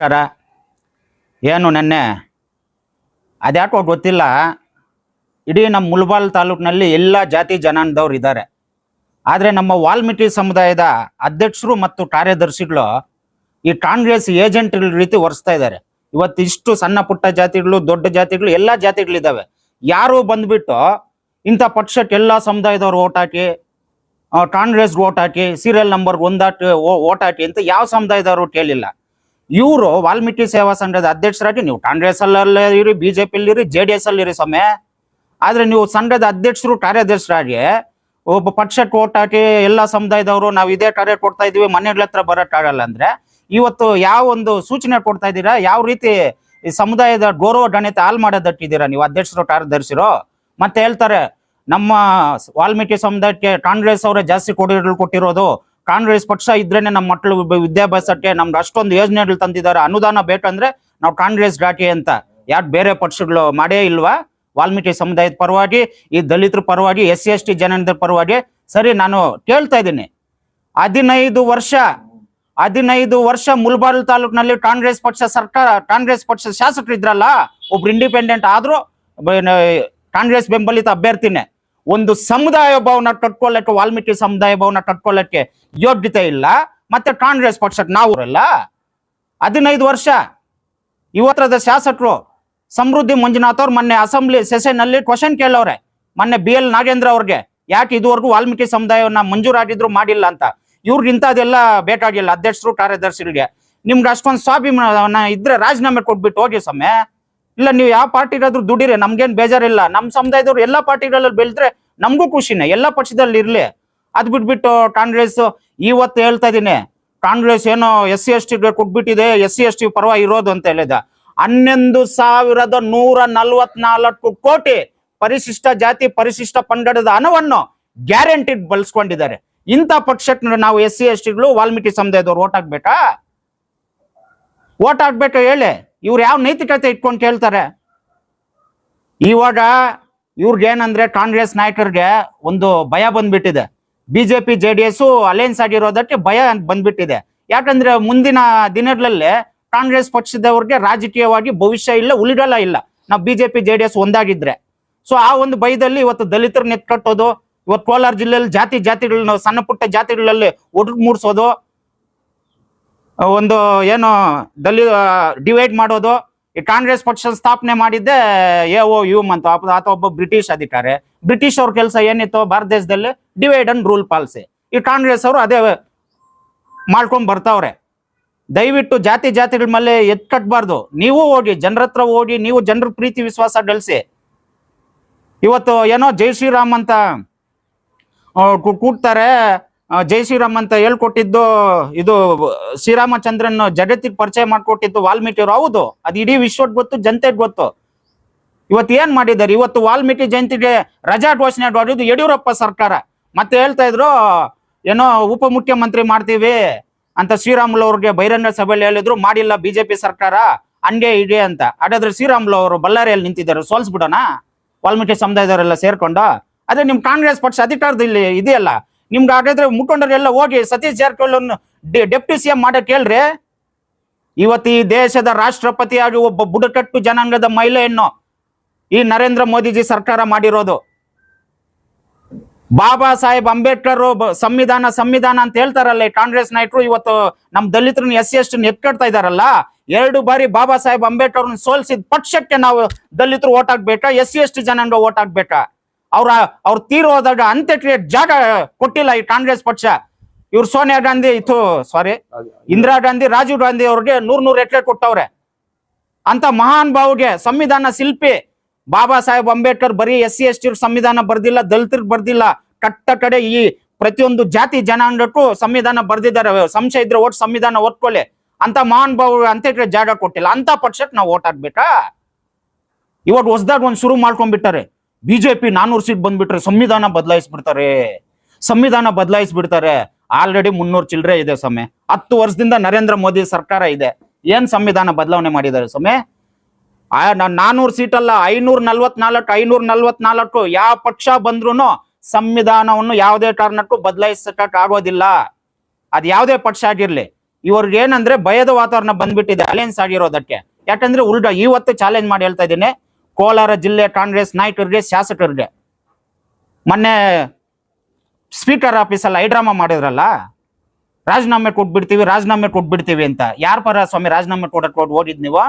ನಮಸ್ಕಾರ. ಏನು ನೆನ್ನೆ? ಅದ್ಯಾಕೋ ಗೊತ್ತಿಲ್ಲ. ಇಡೀ ನಮ್ಮ ಮುಲ್ಬಾಲ್ ತಾಲೂಕಿನಲ್ಲಿ ಎಲ್ಲ ಜಾತಿ ಜನಾಂಗದವ್ರು ಇದ್ದಾರೆ. ಆದರೆ ನಮ್ಮ ವಾಲ್ಮೀಕಿ ಸಮುದಾಯದ ಅಧ್ಯಕ್ಷರು ಮತ್ತು ಕಾರ್ಯದರ್ಶಿಗಳು ಈ ಕಾಂಗ್ರೆಸ್ ಏಜೆಂಟ್ಗಳ ರೀತಿ ಒರೆಸ್ತಾ ಇದ್ದಾರೆ. ಇವತ್ತು ಇಷ್ಟು ಸಣ್ಣ ಪುಟ್ಟ ಜಾತಿಗಳು, ದೊಡ್ಡ ಜಾತಿಗಳು, ಎಲ್ಲ ಜಾತಿಗಳಿದ್ದಾವೆ. ಯಾರು ಬಂದ್ಬಿಟ್ಟು ಇಂಥ ಪಕ್ಷಕ್ಕೆ ಎಲ್ಲ ಸಮುದಾಯದವ್ರು ಓಟ್ ಹಾಕಿ ಕಾಂಗ್ರೆಸ್ ಕಾಂಗ್ರೆಸ್ಗೆ ಓಟ್ ಹಾಕಿ ಸೀರಿಯಲ್ ನಂಬರ್ ಒಂದಾಟಿ ಓಟ್ ಹಾಕಿ ಅಂತ ಯಾವ ಸಮುದಾಯದವರು ಕೇಳಿಲ್ಲ. ಇವರು ವಾಲ್ಮೀಕಿ ಸೇವಾ ಸಂಘದ ಅಧ್ಯಕ್ಷರಾಗಿ ನೀವು ಕಾಂಗ್ರೆಸ್ ಅಲ್ಲೇ ಇರಿ ಬಿಜೆಪಿ ಇರಿ ಜೆ ಡಿ ಎಸ್ ಅಲ್ಲಿ ಇರಿ ಸ್ವಾಮಿ. ಆದ್ರೆ ನೀವು ಸಂಘದ ಅಧ್ಯಕ್ಷರು ಕಾರ್ಯದರ್ಶರಾಗಿ ಒಬ್ಬ ಪಕ್ಷಕ್ಕೆ ಓಟ್ ಹಾಕಿ ಎಲ್ಲ ಸಮುದಾಯದವರು ನಾವು ಇದೇ ಕಾರ್ಯ ಕೊಡ್ತಾ ಇದೀವಿ ಮನೆಗಳ ಹತ್ರ ಬರೋಕ್ಕಾಗಲ್ಲ ಅಂದ್ರೆ ಇವತ್ತು ಯಾವ ಒಂದು ಸೂಚನೆ ಕೊಡ್ತಾ ಇದ್ದೀರಾ? ಯಾವ ರೀತಿ ಈ ಸಮುದಾಯದ ಗೌರವ, ಗಣಿತ ಹಾಲ್ ಮಾಡೋದಟ್ಟಿದ್ದೀರಾ ನೀವು ಅಧ್ಯಕ್ಷರು, ಕಾರ್ಯದರ್ಶಿರು? ಮತ್ತೆ ಹೇಳ್ತಾರೆ, ನಮ್ಮ ವಾಲ್ಮೀಕಿ ಸಮುದಾಯಕ್ಕೆ ಕಾಂಗ್ರೆಸ್ ಅವರೇ ಜಾಸ್ತಿ ಕೊಡುಗೆಗಳು ಕೊಟ್ಟಿರೋದು ಕಾಂಗ್ರೆಸ್ ಪಕ್ಷ ಇದ್ರೇನೆ ನಮ್ಮ ಮಕ್ಕಳು ವಿದ್ಯಾ- ವಿದ್ಯಾಭ್ಯಾಸಕ್ಕೆ ನಮ್ಗೆ ಅಷ್ಟೊಂದು ಯೋಜನೆಗಳು ತಂದಿದ್ದಾರೆ. ಅನುದಾನ ಬೇಕಂದ್ರೆ ನಾವು ಕಾಂಗ್ರೆಸ್ ಘಾಟಿ ಅಂತ. ಯಾಕೆ ಬೇರೆ ಪಕ್ಷಗಳು ಮಾಡೇ ಇಲ್ವಾ? ವಾಲ್ಮೀಕಿ ಸಮುದಾಯದ ಪರವಾಗಿ, ಈ ದಲಿತರ ಪರವಾಗಿ, ಎಸ್ ಸಿ ಎಸ್ ಟಿ ಜನಾಂಗದ ಪರವಾಗಿ. ಸರಿ, ನಾನು ಕೇಳ್ತಾ ಇದ್ದೀನಿ. ಹದಿನೈದು ವರ್ಷ ಹದಿನೈದು ವರ್ಷ ಮುಲ್ಬಾಲ್ ತಾಲೂಕಿನಲ್ಲಿ ಕಾಂಗ್ರೆಸ್ ಪಕ್ಷ ಸರ್ಕಾರ, ಕಾಂಗ್ರೆಸ್ ಪಕ್ಷ ಶಾಸಕರು ಇದ್ರಲ್ಲ? ಒಬ್ರು ಇಂಡಿಪೆಂಡೆಂಟ್ ಆದ್ರೂ ಕಾಂಗ್ರೆಸ್ ಬೆಂಬಲಿತ ಅಭ್ಯರ್ಥಿನೇ. ಒಂದು ಸಮುದಾಯ ಭವನ ಕಟ್ಕೊಳ್ಳಕ್ಕೆ, ವಾಲ್ಮೀಕಿ ಸಮುದಾಯ ಭವನ ಕಟ್ಕೊಳ್ಳಕ್ಕೆ ಯೋಗ್ಯತೆ ಇಲ್ಲ. ಮತ್ತೆ ಕಾಂಗ್ರೆಸ್ ಪಕ್ಷಕ್ಕೆ ನಾವು ಹದಿನೈದು ವರ್ಷ. ಇವತ್ತರದ ಶಾಸಕರು ಸಮೃದ್ಧಿ ಮಂಜುನಾಥ್ ಅವ್ರು ಮೊನ್ನೆ ಅಸೆಂಬ್ಲಿ ಸೆಷನ್ ಅಲ್ಲಿ ಕ್ವಶನ್ ಕೇಳವ್ರೆ. ಮೊನ್ನೆ ಬಿ ಎಲ್ ನಾಗೇಂದ್ರ ಅವ್ರಿಗೆ, ಯಾಕೆ ಇದುವರೆಗೂ ವಾಲ್ಮೀಕಿ ಸಮುದಾಯವನ್ನ ಮಂಜೂರಾಗಿದ್ರು ಮಾಡಿಲ್ಲ ಅಂತ. ಇವ್ರಿಗೆ ಇಂಥದ್ದೆಲ್ಲ ಬೇಕಾಗಿಲ್ಲ, ಅಧ್ಯಕ್ಷರು, ಕಾರ್ಯದರ್ಶಿಗಳಿಗೆ. ನಿಮ್ಗೆ ಅಷ್ಟೊಂದು ಸ್ವಾಭಿಮಾನ ಇದ್ರೆ ರಾಜೀನಾಮೆ ಕೊಟ್ಬಿಟ್ಟು ಹೋಗಿ ಸಮಯ ಇಲ್ಲ, ನೀವು ಯಾವ ಪಾರ್ಟಿಗಾದ್ರೂ ದುಡಿರಿ, ನಮ್ಗೇನ್ ಬೇಜಾರಿಲ್ಲ. ನಮ್ಮ ಸಮುದಾಯದವ್ರು ಎಲ್ಲಾ ಪಾರ್ಟಿಗಳಲ್ಲಿ ಬೆಳೆದ್ರೆ ನಮಗೂ ಖುಷಿನೇ, ಎಲ್ಲಾ ಪಕ್ಷದಲ್ಲಿ ಇರ್ಲಿ. ಅದ್ ಬಿಟ್ಬಿಟ್ಟು ಕಾಂಗ್ರೆಸ್ ಇವತ್ತು ಹೇಳ್ತಾ ಇದೀನಿ. ಕಾಂಗ್ರೆಸ್ ಏನೋ ಎಸ್ ಸಿ ಎಸ್ ಟಿ ಕೊಟ್ಬಿಟ್ಟಿದೆ, ಎಸ್ ಸಿ ಎಸ್ ಟಿ ಪರವಾಗಿ ಇರೋದು ಅಂತ ಹೇಳಿದ. ಹನ್ನೊಂದು ಸಾವಿರದ ನೂರ ನಲ್ವತ್ನಾಲ್ಕು ಕೋಟಿ ಪರಿಶಿಷ್ಟ ಜಾತಿ, ಪರಿಶಿಷ್ಟ ಪಂಗಡದ ಹಣವನ್ನು ಗ್ಯಾರಂಟಿ ಬಳಸ್ಕೊಂಡಿದ್ದಾರೆ. ಇಂಥ ಪಕ್ಷಕ್ಕೆ ನಾವು ಎಸ್ ಸಿ ಎಸ್ ಟಿಗಳು ವಾಲ್ಮೀಕಿ ಸಮುದಾಯದವ್ರು ಓಟ್ ಹಾಕ್ಬೇಕಾ? ಓಟ್ ಹಾಕ್ಬೇಕಾ ಹೇಳಿ? ಇವ್ರು ಯಾವ ನೈತಿಕತೆ ಇಟ್ಕೊಂಡು ಕೇಳ್ತಾರೆ? ಇವಾಗ ಇವ್ರಿಗೆ ಏನಂದ್ರೆ ಕಾಂಗ್ರೆಸ್ ನಾಯಕರಿಗೆ ಒಂದು ಭಯ ಬಂದ್ಬಿಟ್ಟಿದೆ. BJP J D S alliance ಆಗಿರೋದಕ್ಕೆ ಭಯ ಬಂದ್ಬಿಟ್ಟಿದೆ. ಯಾಕಂದ್ರೆ ಮುಂದಿನ ದಿನಗಳಲ್ಲಿ ಕಾಂಗ್ರೆಸ್ ಪಕ್ಷದವ್ರಿಗೆ ರಾಜಕೀಯವಾಗಿ ಭವಿಷ್ಯ ಇಲ್ಲ ಉಳಿಗಲ್ಲ ಇಲ್ಲ. ನಾವು ಬಿಜೆಪಿ ಜೆ ಡಿ ಎಸ್ ಒಂದಾಗಿದ್ರೆ. ಸೊ ಆ ಒಂದು ಭಯದಲ್ಲಿ ಇವತ್ತು ದಲಿತರು ನೆತ್ಕಟ್ಟೋದು, ಇವತ್ತು ಕೋಲಾರ ಜಿಲ್ಲೆಯಲ್ಲಿ ಜಾತಿ ಜಾತಿಗಳನ್ನ ಸಣ್ಣ ಪುಟ್ಟ ಜಾತಿಗಳಲ್ಲಿ ಒಟ್ಟು ಮೂಡಿಸೋದು ಒಂದು ಏನು ದಲಿ ಡಿವೈಡ್ ಮಾಡೋದು. ಈ ಕಾಂಗ್ರೆಸ್ ಪಕ್ಷ ಸ್ಥಾಪನೆ ಮಾಡಿದ್ದೆ ಎ ಓ ಯು ಅಂತ. ಆತ ಒಬ್ಬ ಬ್ರಿಟಿಷ್ ಅಧಿಕಾರಿ. ಬ್ರಿಟಿಷ್ ಅವ್ರ ಕೆಲಸ ಏನಿತ್ತು ಭಾರತ ದೇಶದಲ್ಲಿ ಡಿವೈಡ್ ಅಂಡ್ ರೂಲ್ ಪಾಲಿಸಿ ಈ ಕಾಂಗ್ರೆಸ್ ಅವರು ಅದೇ ಮಾಡ್ಕೊಂಡ್ ಬರ್ತಾವ್ರೆ. ದಯವಿಟ್ಟು ಜಾತಿ ಜಾತಿಗಳ ಮೇಲೆ ಎತ್ ಕಟ್ಬಾರ್ದು. ನೀವು ಹೋಗಿ ಜನರ ಹತ್ರ ಹೋಗಿ ನೀವು ಜನರ ಪ್ರೀತಿ, ವಿಶ್ವಾಸ ಗಳಿಸಿ ಇವತ್ತು ಏನೋ ಜೈ ಶ್ರೀರಾಮ್ ಅಂತ ಕೂಡ್ತಾರೆ ಜೈ ಶ್ರೀರಾಮ್ ಅಂತ ಹೇಳ್ಕೊಟ್ಟಿದ್ದು ಇದು ಶ್ರೀರಾಮಚಂದ್ರನ್ ಜಗತ್ತಿಗೆ ಪರಿಚಯ ಮಾಡ್ಕೊಟ್ಟಿದ್ದು ವಾಲ್ಮೀಕಿ ಅವರು ಹೌದು, ಅದು ಇಡೀ ವಿಶ್ವಕ್ಕೆ ಗೊತ್ತು ಜನತೆಗೆ ಗೊತ್ತು. ಇವತ್ತು ಏನ್ ಮಾಡಿದ್ದಾರೆ? ಇವತ್ತು ವಾಲ್ಮೀಕಿ ಜಯಂತಿಗೆ ರಜಾ ಘೋಷಣೆ ಮಾಡಿದ್ದು ಯಡಿಯೂರಪ್ಪ ಸರ್ಕಾರ. ಮತ್ತೆ ಹೇಳ್ತಾ ಇದ್ರು, ಏನೋ ಉಪ ಮುಖ್ಯಮಂತ್ರಿ ಮಾಡ್ತೀವಿ ಅಂತ ಶ್ರೀರಾಮುಲು ಅವ್ರಿಗೆ ಬಹಿರಂಗ ಸಭೆಯಲ್ಲಿ ಹೇಳಿದ್ರು, ಮಾಡಿಲ್ಲ ಬಿಜೆಪಿ ಸರ್ಕಾರ, ಹಂಗೆ ಇದೆ ಅಂತ. ಹಾಗಾದ್ರೆ ಶ್ರೀರಾಮುಲು ಅವರು ಬಳ್ಳಾರಿಯಲ್ಲಿ ನಿಂತಿದ್ದಾರೆ, ಸೋಲ್ಸ್ಬಿಡೋಣ? ವಾಲ್ಮೀಕಿ ಸಮುದಾಯದವರೆಲ್ಲ ಸೇರ್ಕೊಂಡು? ಅದೇ ನಿಮ್ ಕಾಂಗ್ರೆಸ್ ಪಕ್ಷ ಅಧಿಕಾರದಲ್ಲಿ ಇದೆಯಲ್ಲ ನಿಮ್ಗೆ ಹಾಗಾದ್ರೆ ಮುಖಂಡರೆಲ್ಲ ಹೋಗಿ Satish Jarkiholi deputy C M ಮಾಡಕ್ ಹೇಳ್ರಿ ಇವತ್ತು ಈ ದೇಶದ ರಾಷ್ಟ್ರಪತಿಯಾಗಿ ಒಬ್ಬ ಬುಡಕಟ್ಟು ಜನಾಂಗದ ಮಹಿಳೆಯನ್ನು ಈ ನರೇಂದ್ರ ಮೋದಿಜಿ ಸರ್ಕಾರ ಮಾಡಿರೋದು. ಬಾಬಾ ಸಾಹೇಬ್ ಅಂಬೇಡ್ಕರ್ ಸಂವಿಧಾನ ಸಂವಿಧಾನ ಅಂತ ಹೇಳ್ತಾರಲ್ಲ ಈ ಕಾಂಗ್ರೆಸ್ ನಾಯಕರು ಇವತ್ತು ನಮ್ಮ ದಲಿತರನ್ನ ಎಸ್ ಸಿ ಎಸ್ ಎತ್ಕಡ್ತಾ ಇದಾರಲ್ಲ, ಎರಡು ಬಾರಿ ಬಾಬಾ ಸಾಹೇಬ್ ಅಂಬೇಡ್ಕರ್ ಸೋಲ್ಸಿದ ಪಕ್ಷಕ್ಕೆ ನಾವು ದಲಿತರು ಓಟ್ ಹಾಕ್ಬೇಕಾ, ಎಸ್ ಸಿ ಎಸ್ ಟಿ ಜನಾಂಗ ಓಟ್ ಹಾಕ್ಬೇಕಾ? ಅವ್ರ ಅವ್ರ ತೀರೋದಾಗ ಅಂತ್ಯಕ್ರಿಯೆ ಜಾಗ ಕೊಟ್ಟಿಲ್ಲ ಈ ಕಾಂಗ್ರೆಸ್ ಪಕ್ಷ. ಇವ್ರು ಸೋನಿಯಾ ಗಾಂಧಿ ಇತ್ತು ಸಾರಿ ಇಂದಿರಾ ಗಾಂಧಿ ರಾಜೀವ್ ಗಾಂಧಿ ಅವ್ರಿಗೆ ನೂರ್ ನೂರ್ ಎಕರೆ ಕೊಟ್ಟವ್ರೆ. ಅಂತ ಮಹಾನ್ ಭಾವ್ಗೆ ಸಂವಿಧಾನ ಶಿಲ್ಪಿ ಬಾಬಾ ಸಾಹೇಬ್ ಅಂಬೇಡ್ಕರ್ ಬರೀ ಎಸ್ ಸಿ ಎಸ್ ಟಿ ಸಂವಿಧಾನ ಬರ್ದಿಲ್ಲ ದಲಿತರಿಗೆ ಬರ್ದಿಲ್ಲ. ಕಟ್ಟ ಕಡೆ ಈ ಪ್ರತಿಯೊಂದು ಜಾತಿ ಜನಾಂಗಕ್ಕೂ ಸಂವಿಧಾನ ಬರ್ದಿದ್ದಾರೆ. ಸಂಶಯ ಇದ್ರೆ ಓಟ್ ಸಂವಿಧಾನ ಓದ್ಕೊಳ್ಳಿ. ಅಂತ ಮಹಾನ್ ಭಾವ ಅಂತ ಜಾಗ ಕೊಟ್ಟಿಲ್ಲ. ಅಂತ ಪಕ್ಷಕ್ಕೆ ನಾವು ಓಟ್ ಹಾಕ್ಬೇಕಾ? ಇವಾಗ ಹೊಸದಾಗ ಒಂದ್ ಶುರು ಮಾಡ್ಕೊಂಡ್ಬಿಟ್ಟಾರೆ. ಬಿಜೆಪಿ ನಾನೂರು ಸೀಟ್ ಬಂದ್ಬಿಟ್ರೆ ಸಂವಿಧಾನ ಬದಲಾಯಿಸ್ಬಿಡ್ತಾರೆ. ಸಂವಿಧಾನ ಬದಲಾಯಿಸ್ಬಿಡ್ತಾರೆ. ಆಲ್ರೆಡಿ ಮುನ್ನೂರು ಚಿಲ್ಲರೆ ಇದೆ ಸಮಯ ಹತ್ತು ವರ್ಷದಿಂದ ನರೇಂದ್ರ ಮೋದಿ ಸರ್ಕಾರ ಇದೆ. ಏನ್ ಸಂವಿಧಾನ ಬದಲಾವಣೆ ಮಾಡಿದ್ದಾರೆ ಸಮಯ ನಾನೂರು ಸೀಟ್ ಅಲ್ಲ ಐನೂರ ನಲ್ವತ್ನಾಲ್ಕು ಐನೂರ ನಲ್ವತ್ನಾಲ್ಕು, ಯಾವ ಪಕ್ಷ ಬಂದ್ರು ಸಂವಿಧಾನವನ್ನು ಯಾವುದೇ ಕಾರಣಕ್ಕೂ ಬದಲಾಯಿಸಕ್ ಆಗೋದಿಲ್ಲ. ಅದ್ ಯಾವುದೇ ಪಕ್ಷ ಆಗಿರ್ಲಿ. ಇವ್ರಿಗೆ ಏನಂದ್ರೆ ಭಯದ ವಾತಾವರಣ ಬಂದ್ಬಿಟ್ಟಿದೆ ಅಲಯನ್ಸ್ ಆಗಿರೋದಕ್ಕೆ. ಯಾಕಂದ್ರೆ ಉಲ್ಟಾ ಇವತ್ತು ಚಾಲೆಂಜ್ ಮಾಡಿ ಹೇಳ್ತಾ ಇದ್ದೀನಿ. ಕೋಲಾರ ಜಿಲ್ಲೆ, ಕಾಂಗ್ರೆಸ್, ನಾಯಕರಿಗೆ, ಶಾಸಕರಿಗೆ. ಮೊನ್ನೆ ಸ್ಪೀಕರ್ ಆಫೀಸಲ್ಲಿ ಐಡ್ರಾಮಾ ಮಾಡಿದ್ರಲ್ಲ? ರಾಜೀನಾಮೆ ಕೊಟ್ಬಿಡ್ತೀವಿ ರಾಜೀನಾಮೆ ಕೊಟ್ಬಿಡ್ತೀವಿ ಅಂತ. ಯಾರ ಪರ ಸ್ವಾಮಿ ರಾಜೀನಾಮೆ ಕೊಡಕ್ ಕೊಟ್ಟು ನೀವು?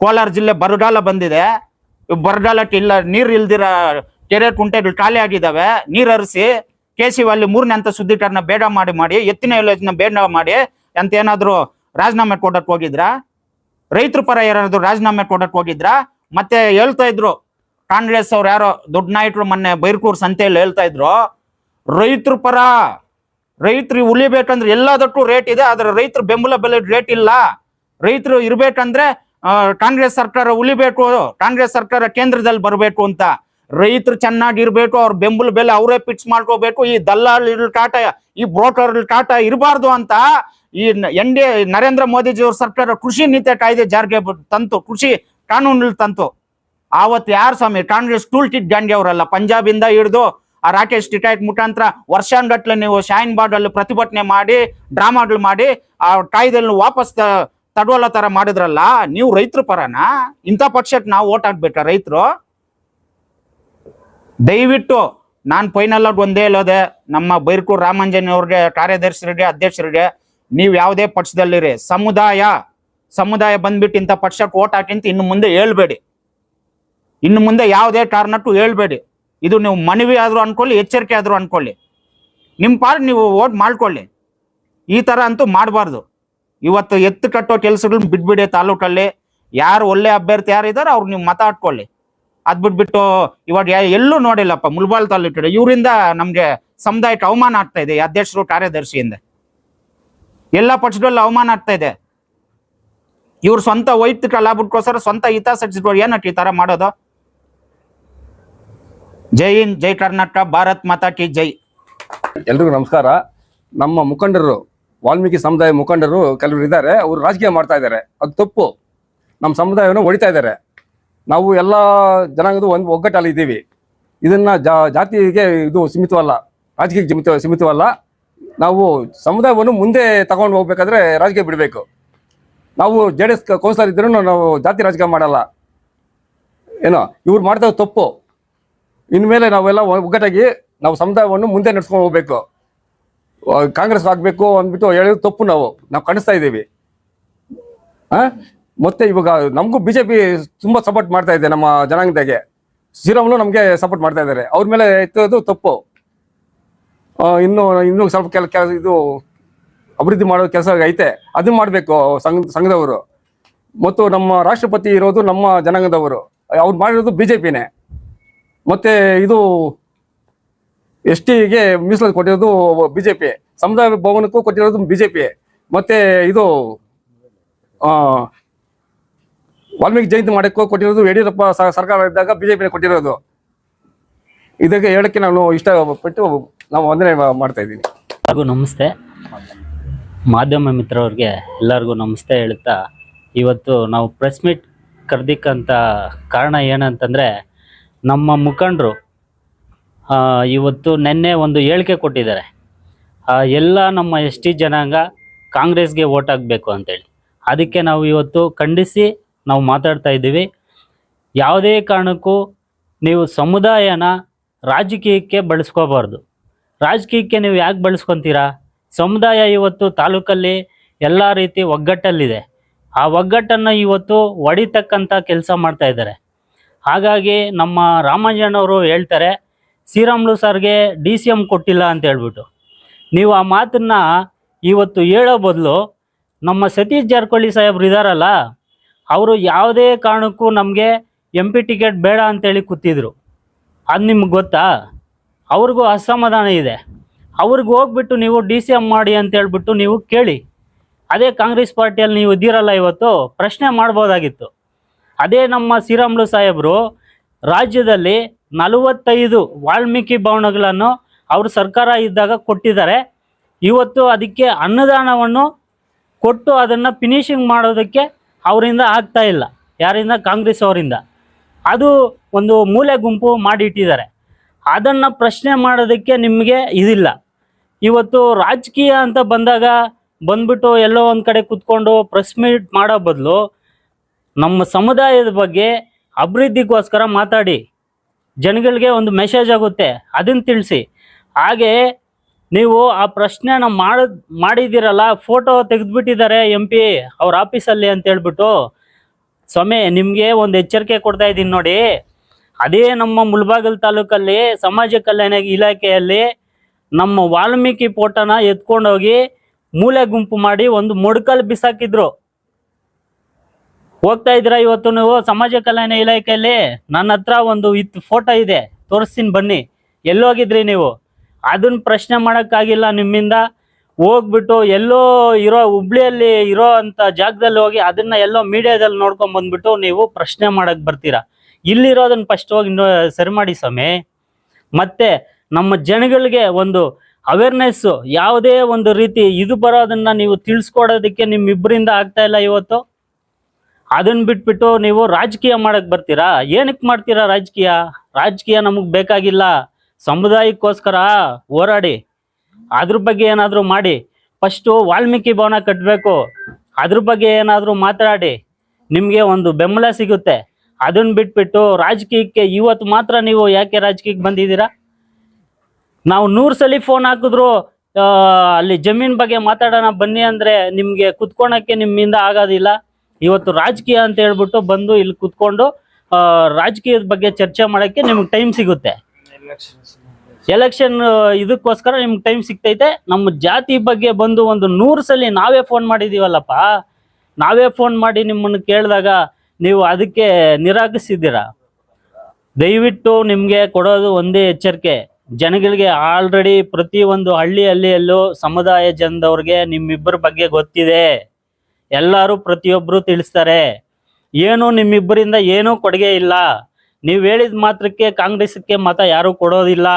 ಕೋಲಾರ ಜಿಲ್ಲೆ ಬರಗಾಲ ಬಂದಿದೆ. ಬರಗಾಲಕ್ಕೆ ಇಲ್ಲ, ನೀರು ಇಲ್ದಿರ ಕೆರೆ ಕುಂಟೆಗಳು ಖಾಲಿ ಆಗಿದ್ದಾವೆ ನೀರು ಹರಿಸಿ ಕೆ ಸಿ ವಾಲಿ ಮೂರನೇ ಅಂತ ಸುದ್ದಿಕರಣ ಬೇಡ ಮಾಡಿ ಮಾಡಿ, ಎತ್ತಿನ ಯೋಜನೆ ಬೇಡ ಮಾಡಿ ಅಂತ ಏನಾದರೂ ರಾಜೀನಾಮೆ ಕೊಡಕ್ ಹೋಗಿದ್ರಾ? ರೈತರ ಪರ ಏನಾದರೂ ರಾಜೀನಾಮೆ ಕೊಡಕ್ ಹೋಗಿದ್ರಾ? ಮತ್ತೆ ಹೇಳ್ತಾ ಇದ್ರು, ಕಾಂಗ್ರೆಸ್ ಅವ್ರು ಯಾರೋ ದೊಡ್ಡ ನಾಯಕರು ಮೊನ್ನೆ ಬೈರ್ಕೂರ್ ಸಂತೆಯಲ್ಲಿ ಹೇಳ್ತಾ ಇದ್ರು, ರೈತರು ಪರ, ರೈತರು ಉಳಿಬೇಕಂದ್ರೆ ಎಲ್ಲದಕ್ಕೂ ರೇಟ್ ಇದೆ, ಆದ್ರೆ ರೈತರು ಬೆಂಬಲ ಬೆಲೆ ರೇಟ್ ಇಲ್ಲ. ರೈತರು ಇರ್ಬೇಕಂದ್ರೆ ಕಾಂಗ್ರೆಸ್ ಸರ್ಕಾರ ಉಳಿಬೇಕು, ಕಾಂಗ್ರೆಸ್ ಸರ್ಕಾರ ಕೇಂದ್ರದಲ್ಲಿ ಬರಬೇಕು ಅಂತ. ರೈತರು ಚೆನ್ನಾಗಿರ್ಬೇಕು, ಅವ್ರ ಬೆಂಬಲ ಬೆಲೆ ಅವರೇ ಫಿಕ್ಸ್ ಮಾಡ್ಕೋಬೇಕು, ಈ ದಲ್ಲಾಳಿಗಳ ಕಾಟ, ಈ ಬ್ರೋಕರ್ ಕಾಟ ಇರಬಾರ್ದು ಅಂತ ಈ ಎನ್ ಡಿ ನರೇಂದ್ರ ಮೋದಿಜಿ ಅವ್ರ ಸರ್ಕಾರ ಕೃಷಿ ನೀತಿ ಕಾಯ್ದೆ ಜಾರಿಗೆ ತಂತು. ಕೃಷಿ ಕಾನೂನು ತಂತು. ಆವತ್ತು ಯಾರು ಸ್ವಾಮಿ? ಕಾಂಗ್ರೆಸ್ ಟೂಲ್ ಕಿಟ್ ಗಾಂಧಿ ಅವರಲ್ಲ. ಪಂಜಾಬಿಂದ ಹಿಡಿದು ಆ ರಾಕೇಶ್ ಟಿಟಾಯ್ಟ್ ಮುಖಾಂತರ ವರ್ಷಾನ್ಗಟ್ಲೆ ನೀವು ಶಾಯಿನ್ ಬಾರ್ಡ್ ಅಲ್ಲಿ ಪ್ರತಿಭಟನೆ ಮಾಡಿ, ಡ್ರಾಮಾಗಳು ಮಾಡಿ, ಆ ಕಾಯ್ದೆಯನ್ನು ವಾಪಸ್ ತಡವಲ್ಲ ತರ ಮಾಡಿದ್ರಲ್ಲ, ನೀವು ರೈತರು ಪರನ? ಇಂಥ ಪಕ್ಷಕ್ಕೆ ನಾವು ಓಟ್ ಹಾಕ್ಬೇಕಾ ರೈತರು? ದಯವಿಟ್ಟು ನಾನು ಫೈನಲ್ ಆಗಿ ಒಂದೇ ಹೇಳೋದೆ, ನಮ್ಮ ಬೈರ್ಕೂರ್ ರಾಮಂಜನ್ ಅವ್ರಿಗೆ ರೆಡಿ ಅಧ್ಯಕ್ಷರಿಗೆ, ನೀವು ಯಾವುದೇ ಪಕ್ಷದಲ್ಲಿರಿ, ಸಮುದಾಯ. ಸಮುದಾಯ ಬಂದ್ಬಿಟ್ಟು ಇಂಥ ಪಕ್ಷಕ್ಕೆ ಓಟ್ ಹಾಕಿಂತ ಇನ್ನು ಮುಂದೆ ಹೇಳ್ಬೇಡಿ. ಇನ್ನು ಮುಂದೆ ಯಾವುದೇ ಕಾರಣಕ್ಕೂ ಹೇಳ್ಬೇಡಿ. ಇದು ನೀವು ಮನವಿ ಆದರೂ ಅನ್ಕೊಳ್ಳಿ, ಎಚ್ಚರಿಕೆ ಆದರೂ ಅನ್ಕೊಳ್ಳಿ. ನಿಮ್ಮ ಪಾರ್ಟ್ ನೀವು ಓಟ್ ಮಾಡ್ಕೊಳ್ಳಿ. ಈ ಥರ ಅಂತೂ ಮಾಡಬಾರ್ದು. ಇವತ್ತು ಎತ್ತು ಕಟ್ಟೋ ಕೆಲಸಗಳನ್ನ ಬಿಟ್ಬಿಡಿ ತಾಲೂಕಲ್ಲಿ. ಯಾರು ಒಳ್ಳೆ ಅಭ್ಯರ್ಥಿ ಯಾರು ಇದಾರೆ ಅವ್ರು ನೀವು ಮತ ಆಡ್ಕೊಳ್ಳಿ ಅದು ಬಿಟ್ಬಿಟ್ಟು ಇವಾಗ ಎಲ್ಲೂ ನೋಡಿಲ್ಲಪ್ಪ, ಮುಲ್ಬಾಲ್ ತಾಲೂಕು ಇವರಿಂದ ನಮಗೆ ಸಮುದಾಯಕ್ಕೆ ಅವಮಾನ ಆಗ್ತಾ ಇದೆ ಅಧ್ಯಕ್ಷರು ಕಾರ್ಯದರ್ಶಿಯಿಂದ. ಎಲ್ಲ ಪಕ್ಷದಲ್ಲೂ ಅವಮಾನ ಆಗ್ತಾ ಇದೆ. ಇವ್ರ ಸ್ವಂತ ವೈಯಕ್ತಿಕ ಲಾಭಕ್ಕೋಸ್ಕರ ಸ್ವಂತ ಹಿತಾಸಕ್ತಿಗಳು ಏನಕ್ಕೆ ಈ ತರ ಮಾಡೋದು? ಜೈ ಹಿಂದ್, ಜೈ ಕರ್ನಾಟಕ, ಭಾರತ್ ಮಾತಾ ಕಿ ಜೈ. ಎಲ್ರಿಗೂ ನಮಸ್ಕಾರ. ನಮ್ಮ ಮುಖಂಡರು, ವಾಲ್ಮೀಕಿ ಸಮುದಾಯ ಮುಖಂಡರು ಕೆಲವರು ಇದ್ದಾರೆ. ಅವರು ರಾಜಕೀಯ ಮಾಡ್ತಾ ಇದ್ದಾರೆ. ಅದು ತಪ್ಪು. ನಮ್ಮ ಸಮುದಾಯವನ್ನು ಹೊಡಿತಾ ಇದ್ದಾರೆ. ನಾವು ಎಲ್ಲ ಜನಾಂಗದ ಒಂದು ಒಗ್ಗಟ್ಟಲ್ಲಿ ಇದ್ದೀವಿ. ಇದನ್ನ ಜಾತಿಗೆ ಇದು ಸೀಮಿತವಲ್ಲ. ಸೀಮಿತ, ಸೀಮಿತವಲ್ಲ. ನಾವು ಸಮುದಾಯವನ್ನು ಮುಂದೆ ತಗೊಂಡು ಹೋಗ್ಬೇಕಾದ್ರೆ ರಾಜಕೀಯ ಬಿಡಬೇಕು. ನಾವು ಜೆ ಡಿ ಎಸ್ ಕೌನ್ಸಿಲರ್ ಇದ್ರೂ ನಾವು ಜಾತಿ ರಾಜಕೀಯ ಮಾಡಲ್ಲ. ಏನೋ, ಇವ್ರು ಮಾಡ್ತಾ ತಪ್ಪು. ಇನ್ಮೇಲೆ ನಾವೆಲ್ಲ ಒಗ್ಗಟ್ಟಾಗಿ ನಾವು ಸಮುದಾಯವನ್ನು ಮುಂದೆ ನಡ್ಸ್ಕೊಂಡು ಹೋಗ್ಬೇಕು. ಕಾಂಗ್ರೆಸ್ ಆಗಬೇಕು ಅಂದ್ಬಿಟ್ಟು ಹೇಳಿದ್ರು ತಪ್ಪು ನಾವು. ನಾವು ಕಾಣಿಸ್ತಾ ಇದ್ದೀವಿ. ಆ? ಮತ್ತೆ ಇವಾಗ ನಮಗೂ ಬಿಜೆಪಿ ತುಂಬ ಸಪೋರ್ಟ್ ಮಾಡ್ತಾ ಇದೆ ನಮ್ಮ ಜನಾಂಗದಾಗೆ. ಶ್ರೀರಾಮುಲು ನಮಗೆ ಸಪೋರ್ಟ್ ಮಾಡ್ತಾ ಇದ್ದಾರೆ. ಅವ್ರ ಮೇಲೆ ಎತ್ತೋದು ತಪ್ಪು. ಇನ್ನು ಇನ್ನು ಸ್ವಲ್ಪ ಕೆಲ ಕೆಲ ಇದು ಅಭಿವೃದ್ಧಿ ಮಾಡೋ ಕೆಲಸ ಐತೆ. ಅದನ್ನ ಮಾಡಬೇಕು ಸಂಘ ಸಂಘದವರು. ಮತ್ತು ನಮ್ಮ ರಾಷ್ಟ್ರಪತಿ ಇರೋದು ನಮ್ಮ ಜನಾಂಗದವರು. ಅವ್ರು ಮಾಡಿರೋದು ಬಿಜೆಪಿನೇ. ಮತ್ತೆ ಇದು ಎಸ್ ಟಿಗೆ ಮೀಸಲಾತಿ ಕೊಟ್ಟಿರೋದು ಬಿಜೆಪಿ. ಸಮುದಾಯ ಭವನಕ್ಕೂ ಕೊಟ್ಟಿರೋದು ಬಿಜೆಪಿ. ಮತ್ತೆ ಇದು ವಾಲ್ಮೀಕಿ ಜಯಂತಿ ಮಾಡಕ್ಕೂ ಕೊಟ್ಟಿರೋದು ಯಡಿಯೂರಪ್ಪ ಸರ್ಕಾರ ಇದ್ದಾಗ ಬಿಜೆಪಿನೇ ಕೊಟ್ಟಿರೋದು. ಇದಕ್ಕೆ ಹೇಳಕ್ಕೆ ನಾನು ಇಷ್ಟಪಟ್ಟು ನಾವು ವಂದನೆ ಮಾಡ್ತಾ ಇದ್ದೀನಿ. ಹಾಗೂ ನಮಸ್ತೆ. ಮಾಧ್ಯಮ ಮಿತ್ರವ್ರಿಗೆ ಎಲ್ಲರಿಗೂ ನಮಸ್ತೆ ಹೇಳ್ತಾ, ಇವತ್ತು ನಾವು ಪ್ರೆಸ್ ಮೀಟ್ ಕರೆದಿಕ್ಕಂಥ ಕಾರಣ ಏನಂತಂದರೆ, ನಮ್ಮ ಮುಖಂಡರು ಇವತ್ತು ನಿನ್ನೆ ಒಂದು ಹೇಳಿಕೆ ಕೊಟ್ಟಿದ್ದಾರೆ. ಎಲ್ಲ ನಮ್ಮ ಎಸ್ ಟಿ ಜನಾಂಗ ಕಾಂಗ್ರೆಸ್ಗೆ ಓಟ್ ಹಾಕಬೇಕು ಅಂತೇಳಿ. ಅದಕ್ಕೆ ನಾವು ಇವತ್ತು ಖಂಡಿಸಿ ನಾವು ಮಾತಾಡ್ತಾ ಇದ್ದೀವಿ. ಯಾವುದೇ ಕಾರಣಕ್ಕೂ ನೀವು ಸಮುದಾಯನ ರಾಜಕೀಯಕ್ಕೆ ಬಳಸ್ಕೋಬಾರ್ದು. ರಾಜಕೀಯಕ್ಕೆ ನೀವು ಯಾಕೆ ಬಳಸ್ಕೊತೀರಾ? ಸಮುದಾಯ ಇವತ್ತು ತಾಲೂಕಲ್ಲಿ ಎಲ್ಲ ರೀತಿ ಒಗ್ಗಟ್ಟಲ್ಲಿದೆ. ಆ ಒಗ್ಗಟ್ಟನ್ನು ಇವತ್ತು ಒಡಿತಕ್ಕಂಥ ಕೆಲಸ ಮಾಡ್ತಾ ಇದ್ದಾರೆ. ಹಾಗಾಗಿ ನಮ್ಮ ರಾಮಂಜಣ್ಣವರು ಹೇಳ್ತಾರೆ, ಶ್ರೀರಾಮ್ಲು ಸರ್ಗೆ ಡಿ ಸಿ ಎಂ ಕೊಟ್ಟಿಲ್ಲ ಅಂತ ಹೇಳ್ಬಿಟ್ಟು. ನೀವು ಆ ಮಾತನ್ನ ಇವತ್ತು ಹೇಳೋ ಬದಲು ನಮ್ಮ ಸತೀಶ್ ಜಾರಕಿಹೊಳಿ ಸಾಹೇಬ್ರು ಇದಾರಲ್ಲ, ಅವರು ಯಾವುದೇ ಕಾರಣಕ್ಕೂ ನಮಗೆ ಎಂ ಪಿ ಟಿಕೆಟ್ ಬೇಡ ಅಂತೇಳಿ ಕೂತಿದ್ರು. ಅದು ನಿಮ್ಗೆ ಗೊತ್ತಾ? ಅವ್ರಿಗೂ ಅಸಮಾಧಾನ ಇದೆ. ಅವ್ರಿಗೆ ಹೋಗ್ಬಿಟ್ಟು ನೀವು ಡಿ ಸಿ ಎಂ ಮಾಡಿ ಅಂತ ಹೇಳ್ಬಿಟ್ಟು ನೀವು ಕೇಳಿ. ಅದೇ ಕಾಂಗ್ರೆಸ್ ಪಾರ್ಟಿಯಲ್ಲಿ ನೀವು ಇದ್ದೀರಲ್ಲ ಇವತ್ತು, ಪ್ರಶ್ನೆ ಮಾಡ್ಬೋದಾಗಿತ್ತು. ಅದೇ ನಮ್ಮ ಶ್ರೀರಾಮ್ಲು ಸಾಹೇಬರು, ರಾಜ್ಯದಲ್ಲಿ ನಲವತ್ತೈದು ವಾಲ್ಮೀಕಿ ಭವನಗಳನ್ನು ಅವರು ಸರ್ಕಾರ ಇದ್ದಾಗ ಕೊಟ್ಟಿದ್ದಾರೆ. ಇವತ್ತು ಅದಕ್ಕೆ ಅನ್ನದಾನವನ್ನು ಕೊಟ್ಟು ಅದನ್ನು ಫಿನಿಶಿಂಗ್ ಮಾಡೋದಕ್ಕೆ ಅವರಿಂದ ಆಗ್ತಾ ಇಲ್ಲ. ಯಾರಿಂದ? ಕಾಂಗ್ರೆಸ್ ಅವರಿಂದ. ಅದು ಒಂದು ಮೂಲೆ ಗುಂಪು ಮಾಡಿಟ್ಟಿದ್ದಾರೆ. ಅದನ್ನು ಪ್ರಶ್ನೆ ಮಾಡೋದಕ್ಕೆ ನಿಮಗೆ ಇದಿಲ್ಲ. ಇವತ್ತು ರಾಜಕೀಯ ಅಂತ ಬಂದಾಗ ಬಂದ್ಬಿಟ್ಟು ಎಲ್ಲೋ ಒಂದು ಕಡೆ ಕುತ್ಕೊಂಡು ಪ್ರೆಸ್ ಮೀಟ್ ಮಾಡೋ ಬದಲು ನಮ್ಮ ಸಮುದಾಯದ ಬಗ್ಗೆ ಅಭಿವೃದ್ಧಿಗೋಸ್ಕರ ಮಾತಾಡಿ. ಜನಗಳಿಗೆ ಒಂದು ಮೆಸೇಜ್ ಆಗುತ್ತೆ, ಅದನ್ನು ತಿಳಿಸಿ. ಹಾಗೆ ನೀವು ಆ ಪ್ರಶ್ನೆನ ಮಾಡ, ಮಾಡಿದ್ದೀರಲ್ಲ ಫೋಟೋ ತೆಗೆದ್ಬಿಟ್ಟಿದ್ದಾರೆ ಎಂ ಪಿ ಅವ್ರ ಆಫೀಸಲ್ಲಿ ಅಂತ ಹೇಳ್ಬಿಟ್ಟು. ಸ್ವಾಮಿ, ನಿಮಗೆ ಒಂದು ಎಚ್ಚರಿಕೆ ಕೊಡ್ತಾ ಇದ್ದೀನಿ ನೋಡಿ. ಅದೇ ನಮ್ಮ ಮುಲ್ಬಾಗಲ್ ತಾಲೂಕಲ್ಲಿ ಸಮಾಜ ಕಲ್ಯಾಣ ಇಲಾಖೆಯಲ್ಲಿ ನಮ್ಮ ವಾಲ್ಮೀಕಿ ಫೋಟೋನ ಎತ್ಕೊಂಡೋಗಿ ಮೂಲೆ ಗುಂಪು ಮಾಡಿ ಒಂದು ಮೊಡ್ಕಲ್ ಬಿಸಾಕಿದ್ರು. ಹೋಗ್ತಾ ಇದ್ದೀರಾ ಇವತ್ತು ನೀವು? ಸಮಾಜ ಕಲ್ಯಾಣ ಇಲಾಖೆಯಲ್ಲಿ ನನ್ನ ಹತ್ರ ಒಂದು ಇತ್ ಫೋಟೋ ಇದೆ. ತೋರಿಸ್ತೀನಿ ಬನ್ನಿ. ಎಲ್ಲೋಗಿದ್ರಿ ನೀವು? ಅದನ್ನ ಪ್ರಶ್ನೆ ಮಾಡೋಕ್ಕಾಗಿಲ್ಲ ನಿಮ್ಮಿಂದ. ಹೋಗ್ಬಿಟ್ಟು ಎಲ್ಲೋ ಇರೋ ಹುಬ್ಳಿಯಲ್ಲಿ ಇರೋ ಅಂತ ಜಾಗದಲ್ಲಿ ಹೋಗಿ ಅದನ್ನ ಎಲ್ಲೋ ಮೀಡಿಯಾದಲ್ಲಿ ನೋಡ್ಕೊಂಡ್ ಬಂದ್ಬಿಟ್ಟು ನೀವು ಪ್ರಶ್ನೆ ಮಾಡಕ್ ಬರ್ತೀರಾ? ಇಲ್ಲಿರೋದನ್ನ ಫಸ್ಟ್ ಹೋಗಿ ಸರಿ ಮಾಡಿ ಸ್ವಾಮಿ. ಮತ್ತೆ ನಮ್ಮ ಜನಗಳಿಗೆ ಒಂದು ಅವೇರ್ನೆಸ್ ಯಾವುದೇ ಒಂದು ರೀತಿ ಇದು ಬರೋದನ್ನ ನೀವು ತಿಳಿಸ್ಕೊಡೋದಕ್ಕೆ ನಿಮ್ಮಿಬ್ಬರಿಂದ ಆಗ್ತಾ ಇಲ್ಲ ಇವತ್ತು. ಅದನ್ನ ಬಿಟ್ಬಿಟ್ಟು ನೀವು ರಾಜಕೀಯ ಮಾಡಕ್ ಬರ್ತೀರಾ? ಏನಕ್ಕೆ ಮಾಡ್ತೀರಾ ರಾಜಕೀಯ? ರಾಜಕೀಯ ನಮಗೆ ಬೇಕಾಗಿಲ್ಲ. ಸಮುದಾಯಕ್ಕೋಸ್ಕರ ಹೋರಾಡಿ. ಅದ್ರ ಬಗ್ಗೆ ಏನಾದರೂ ಮಾಡಿ. ಫಸ್ಟು ವಾಲ್ಮೀಕಿ ಭವನ ಕಟ್ಟಬೇಕು ಅದ್ರ ಬಗ್ಗೆ ಏನಾದರೂ ಮಾತಾಡಿ. ನಿಮಗೆ ಒಂದು ಬೆಂಬಲ ಸಿಗುತ್ತೆ. ಅದನ್ನ ಬಿಟ್ಬಿಟ್ಟು ರಾಜಕೀಯಕ್ಕೆ ಇವತ್ತು ಮಾತ್ರ ನೀವು ಯಾಕೆ ರಾಜಕೀಯಕ್ಕೆ ಬಂದಿದ್ದೀರಾ? ನಾವು ನೂರ್ ಸಲ ಫೋನ್ ಹಾಕಿದ್ರು ಅಲ್ಲಿ ಜಮೀನ್ ಬಗ್ಗೆ ಮಾತಾಡೋಣ ಬನ್ನಿ ಅಂದ್ರೆ ನಿಮ್ಗೆ ಕುತ್ಕೊಳಕ್ಕೆ ನಿಮ್ಮಿಂದ ಆಗೋದಿಲ್ಲ. ಇವತ್ತು ರಾಜಕೀಯ ಅಂತ ಹೇಳ್ಬಿಟ್ಟು ಬಂದು ಇಲ್ಲಿ ಕುತ್ಕೊಂಡು ರಾಜಕೀಯದ ಬಗ್ಗೆ ಚರ್ಚೆ ಮಾಡಕ್ಕೆ ನಿಮ್ಗೆ ಟೈಮ್ ಸಿಗುತ್ತೆ. ಎಲೆಕ್ಷನ್ ಇದಕ್ಕೋಸ್ಕರ ನಿಮ್ಗೆ ಟೈಮ್ ಸಿಗ್ತೈತೆ. ನಮ್ಮ ಜಾತಿ ಬಗ್ಗೆ ಬಂದು ಒಂದು ನೂರು ಸಲ ನಾವೇ ಫೋನ್ ಮಾಡಿದೀವಲ್ಲಪ್ಪ. ನಾವೇ ಫೋನ್ ಮಾಡಿ ನಿಮ್ಮನ್ನು ಕೇಳಿದಾಗ ನೀವು ಅದಕ್ಕೆ ನಿರಾಕರಿಸಿದ್ದೀರಾ? ದಯವಿಟ್ಟು ನಿಮಗೆ ಕೊಡೋದು ಒಂದೇ ಎಚ್ಚರಿಕೆ. ಜನಗಳಿಗೆ ಆಲ್ರೆಡಿ ಪ್ರತಿ ಒಂದು ಹಳ್ಳಿ ಹಳ್ಳಿಯಲ್ಲೂ ಸಮುದಾಯ ಜನದವ್ರಿಗೆ ನಿಮ್ಮಿಬ್ಬರ ಬಗ್ಗೆ ಗೊತ್ತಿದೆ. ಎಲ್ಲರೂ ಪ್ರತಿಯೊಬ್ಬರು ತಿಳಿಸ್ತಾರೆ. ಏನು ನಿಮ್ಮಿಬ್ಬರಿಂದ ಏನೂ ಕೊಡುಗೆ ಇಲ್ಲ. ನೀವು ಹೇಳಿದ ಮಾತ್ರಕ್ಕೆ ಕಾಂಗ್ರೆಸ್ಗೆ ಮತ ಯಾರು ಕೊಡೋದಿಲ್ಲ.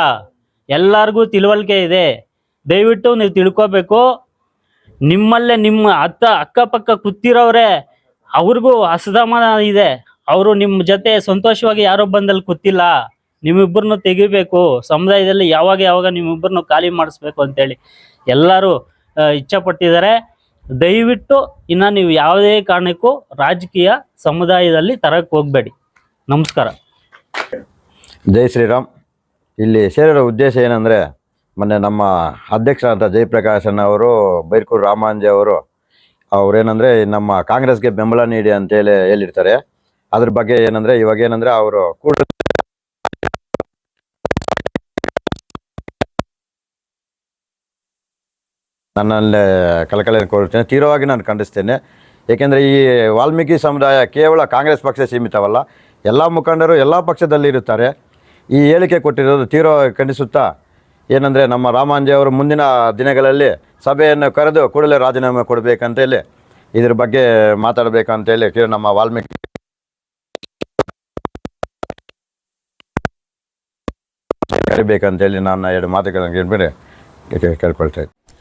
ಎಲ್ಲರಿಗೂ ತಿಳುವಳಿಕೆ ಇದೆ. ದಯವಿಟ್ಟು ನೀವು ತಿಳ್ಕೊಬೇಕು. ನಿಮ್ಮಲ್ಲೇ ನಿಮ್ಮ ಅತ್ತ ಅಕ್ಕಪಕ್ಕ ಕೂತಿರೋರೆ, ಅವ್ರಿಗೂ ಅಸಮಾಧಾನ ಇದೆ. ಅವರು ನಿಮ್ಮ ಜೊತೆ ಸಂತೋಷವಾಗಿ ಯಾರೋ ಬಂದಲ್ಲಿ ಕೂತಿಲ್ಲ. ನಿಮ್ಮಿಬ್ಬರನ್ನು ತೆಗಿಬೇಕು. ಸಮುದಾಯದಲ್ಲಿ ಯಾವಾಗ ಯಾವಾಗ ನಿಮ್ಮಿಬ್ಬರನ್ನು ಖಾಲಿ ಮಾಡಿಸ್ಬೇಕು ಅಂತೇಳಿ ಎಲ್ಲರೂ ಇಚ್ಛೆ ಇಚ್ಛಪಟ್ಟಿದ್ದಾರೆ. ದಯವಿಟ್ಟು ಇನ್ನು ನೀವು ಯಾವುದೇ ಕಾರಣಕ್ಕೂ ರಾಜಕೀಯ ಸಮುದಾಯದಲ್ಲಿ ತರಕ್ಕೆ ಹೋಗಬೇಡಿ. ನಮಸ್ಕಾರ. ಜೈ ಶ್ರೀರಾಮ್. ಇಲ್ಲಿ ಸೇರಿರೋ ಉದ್ದೇಶ ಏನಂದರೆ, ಮೊನ್ನೆ ನಮ್ಮ ಅಧ್ಯಕ್ಷರಾದ ಜಯಪ್ರಕಾಶನ್ ಅವರು, ಬೈರ್ಕೂರು ರಾಮಾಂಜಿ ಅವರು, ಅವರೇನಂದ್ರೆ ನಮ್ಮ ಕಾಂಗ್ರೆಸ್ಗೆ ಬೆಂಬಲ ನೀಡಿ ಅಂತೇಳಿ ಹೇಳಿರ್ತಾರೆ. ಅದ್ರ ಬಗ್ಗೆ ಏನಂದರೆ, ಇವಾಗ ಏನಂದರೆ ಅವರು ಕೂಡ ನನ್ನಲ್ಲೇ ಕಳಕಳಿಯನ್ನು ಕೋರುತ್ತೇನೆ. ತೀವ್ರವಾಗಿ ನಾನು ಖಂಡಿಸ್ತೇನೆ. ಏಕೆಂದರೆ ಈ ವಾಲ್ಮೀಕಿ ಸಮುದಾಯ ಕೇವಲ ಕಾಂಗ್ರೆಸ್ ಪಕ್ಷ ಸೀಮಿತವಲ್ಲ, ಎಲ್ಲ ಮುಖಂಡರು ಎಲ್ಲ ಪಕ್ಷದಲ್ಲಿ ಇರುತ್ತಾರೆ. ಈ ಹೇಳಿಕೆ ಕೊಟ್ಟಿರೋದು ತೀವ್ರವಾಗಿ ಖಂಡಿಸುತ್ತಾ. ಏನಂದರೆ ನಮ್ಮ ರಾಮಾಂಜಿ ಅವರು ಮುಂದಿನ ದಿನಗಳಲ್ಲಿ ಸಭೆಯನ್ನು ಕರೆದು ಕೂಡಲೇ ರಾಜೀನಾಮೆ ಕೊಡಬೇಕಂತೇಳಿ ಇದ್ರ ಬಗ್ಗೆ ಮಾತಾಡಬೇಕಂತೇಳಿ ನಮ್ಮ ವಾಲ್ಮೀಕಿ ಕರಿಬೇಕಂತೇಳಿ ನಾನು ಎರಡು ಮಾತುಗಳನ್ನು ಕೇಳ್ಬಿಟ್ಟು ಕೇ- ಕೇಳ್ಕೊಳ್ತಾ ಇದ್ದೀನಿ.